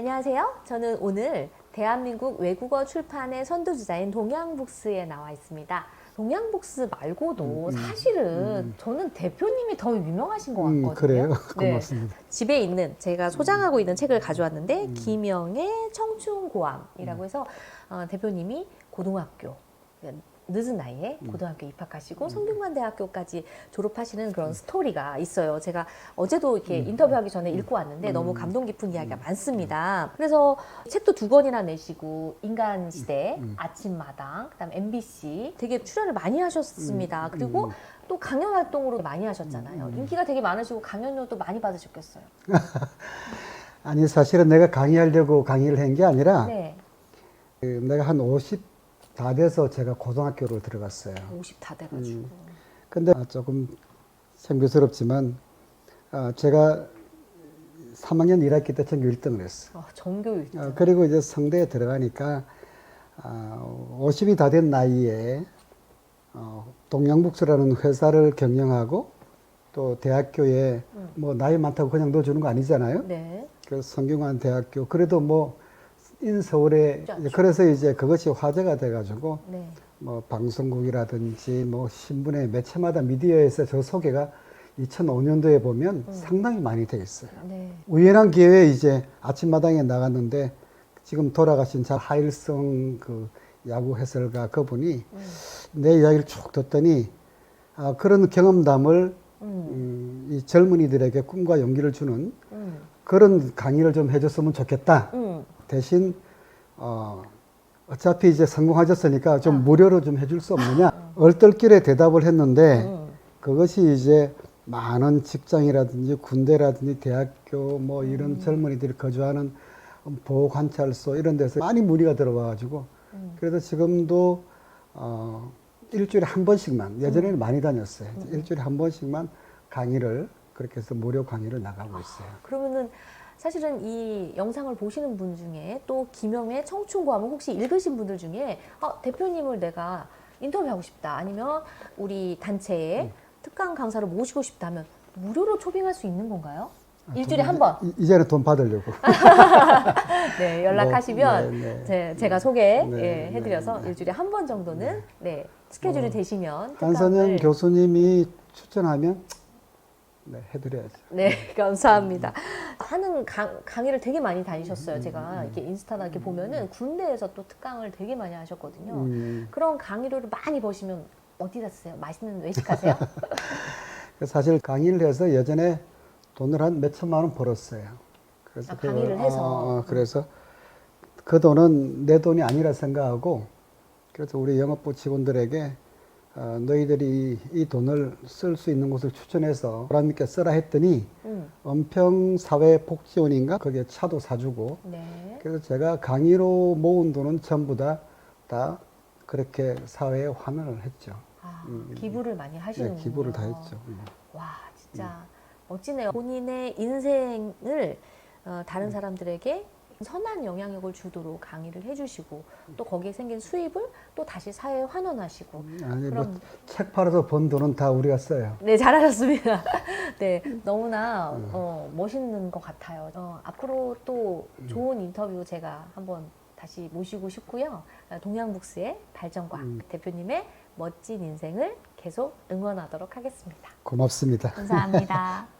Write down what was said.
안녕하세요. 저는 오늘 대한민국 외국어 출판의 선두주자인 동양북스에 나와 있습니다. 동양북스 말고도 음, 사실은 저는 대표님이 더 유명하신 것 음, 같거든요. 그래요? 네. 고맙습니다. 집에 있는 제가 소장하고 있는 책을 가져왔는데 김영의 청춘고암이라고 해서 어, 대표님이 고등학교 늦은 나이에 고등학교 입학하시고 성균관대학교까지 졸업하시는 그런 스토리가 있어요. 제가 어제도 이렇게 인터뷰하기 전에 읽고 왔는데 너무 감동 깊은 이야기가 많습니다. 그래서 책도 두 권이나 내시고 인간 시대, 아침마당, 그다음 MBC 되게 출연을 많이 하셨습니다. 그리고 또 강연 활동으로 많이 하셨잖아요. 인기가 되게 많으시고 강연료도 많이 받으셨겠어요. 아니 사실은 내가 강의하려고 강의를 한 게 아니라 네. 그 내가 한 50 다 돼서 제가 고등학교를 들어갔어요. 50 다 돼가지고. 근데 조금 창피스럽지만 아, 제가 3학년 1학기 때 전교 1등을 했어. 아, 전교 1등. 어, 그리고 이제 성대에 들어가니까 아, 50이 다 된 나이에 어, 동양북수라는 회사를 경영하고 또 대학교에 뭐 나이 많다고 그냥 넣어주는 거 아니잖아요. 네. 그래서 성균관 대학교 그래도 뭐 인 서울에 쉽지 않죠. 이제 그래서 이제 그것이 화제가 돼가지고 네. 뭐 방송국이라든지 뭐 신문의 매체마다 미디어에서 저 소개가 2005년도에 보면 상당히 많이 돼 있어요. 네. 우연한 기회에 이제 아침마당에 나갔는데 지금 돌아가신 자 하일성 그 야구 해설가 그분이 내 이야기를 쭉 듣더니 아, 그런 경험담을 음, 이 젊은이들에게 꿈과 용기를 주는 음. 그런 강의를 좀 해줬으면 좋겠다. 음. 대신 어, 어차피 이제 성공하셨으니까 좀 무료로 좀 해줄 수 없느냐? 얼떨결에 대답을 했는데 음. 그것이 이제 많은 직장이라든지 군대라든지 대학교 뭐 이런 젊은이들이 거주하는 보호관찰소 이런 데서 많이 문의가 들어와가지고 그래서 지금도 어, 일주일에 한 번씩만 예전에는 많이 다녔어요. 일주일에 한 번씩만 강의를 그렇게 해서 무료 강의를 나가고 있어요. 그러면은 사실은 이 영상을 보시는 분 중에 또 김영의 청춘고함을 혹시 읽으신 분들 중에 어, 대표님을 내가 인터뷰하고 싶다 아니면 우리 단체에 음. 특강 강사를 모시고 싶다 하면 무료로 초빙할 수 있는 건가요? 아, 일주일에 돈- 한 번. 이- 이제는 돈 받으려고. 네, 연락하시면 뭐, 네, 네. 제, 제가 소개 네, 예, 해드려서 네, 네. 일주일에 한 번 정도는 네, 스케줄이 되시면 한선영 교수님이 추천하면 네, 해드려야죠. 네, 감사합니다. 하는 강, 강의를 되게 많이 다니셨어요. 제가 이렇게 인스타나 이렇게 보면은 군대에서 또 특강을 되게 많이 하셨거든요. 음, 그런 강의료를 많이 버시면 어디다 쓰세요? 맛있는 외식하세요? 사실 강의를 해서 예전에 돈을 한 몇 천만 원 벌었어요. 그래서 아, 강의를 해서? 어, 어, 그래서 그 돈은 내 돈이 아니라 생각하고 그래서 우리 영업부 직원들에게 어, 너희들이 이 돈을 쓸 수 있는 곳을 추천해서 보람 있게 써라 했더니 음, 은평 사회복지원인가 거기에 차도 사주고 네. 그래서 제가 강의로 모은 돈은 전부 다, 다 그렇게 사회에 환원을 했죠. 아, 음, 기부를 많이 하시는군요. 네, 기부를 다 했죠. 음. 와, 진짜 멋지네요. 본인의 인생을 어, 다른 음. 사람들에게 선한 영향력을 주도록 강의를 해주시고 또 거기에 생긴 수입을 또 다시 사회에 환원하시고 아니 그럼- 뭐 책 팔아서 번 돈은 다 우리가 써요. 네, 잘하셨습니다. 네, 너무나 어, 멋있는 것 같아요. 어, 앞으로 또 좋은 인터뷰 제가 한번 다시 모시고 싶고요. 어, 동양북스의 발전과 대표님의 멋진 인생을 계속 응원하도록 하겠습니다. 고맙습니다. 감사합니다.